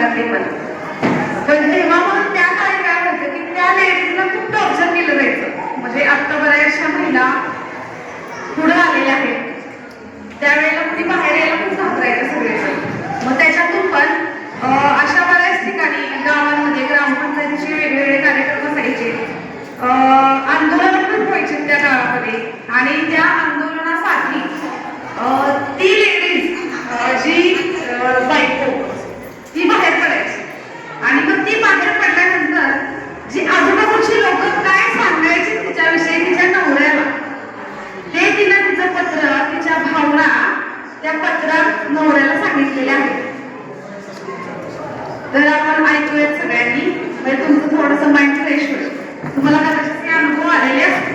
घरातले पण. पण तेव्हा म्हणून त्या काळी काय व्हायचं की त्या लेडीजला खूप टॉर्चर केलं जायचं. म्हणजे आत्ता बऱ्याचशा महिला पुढे आलेल्या आहेत. त्यावेळेला ती बाहेर यायला खूप घाबरायचं सगळेजण मग त्याच्यातून पण केल्या तर आपण ऐकूयात सगळ्यांनी. म्हणजे तुमचं थोडस माइंड फ्रेश होईल. तुम्हाला कदाचित अनुभव आलेले असतील.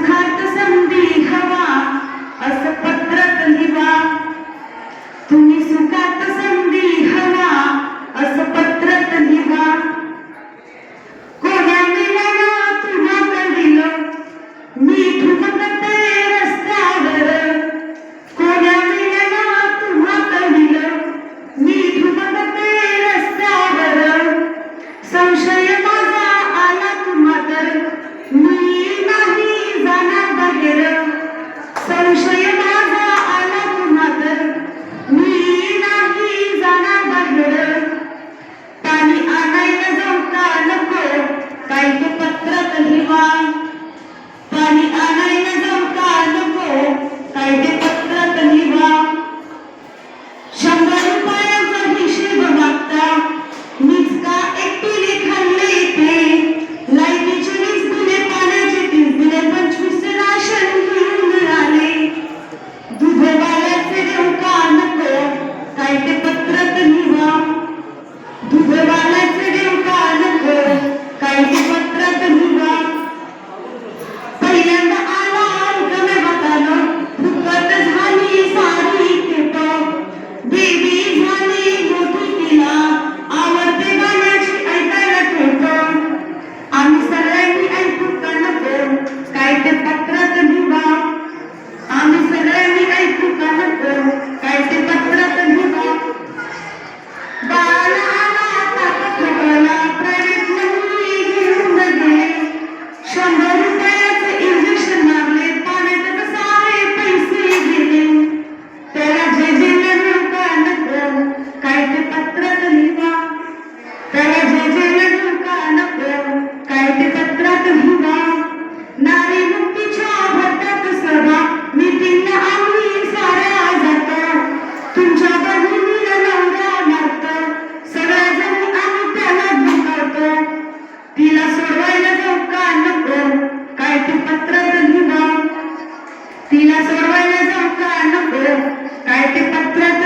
सुखात संधी हवा. असं तिला सर्वांना सांगता नको काय ते पत्रात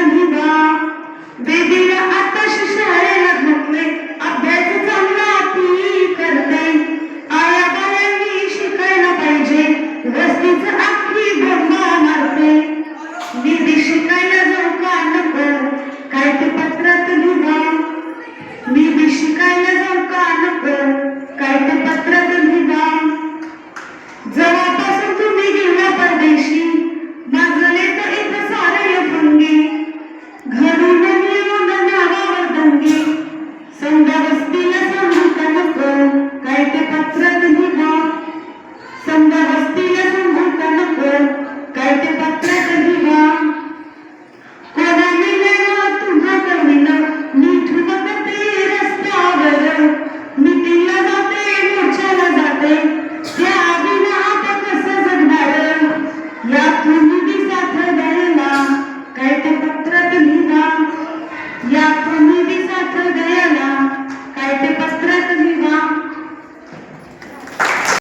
या कोणी दिसत दयाला काय ते पत्रात लिहा.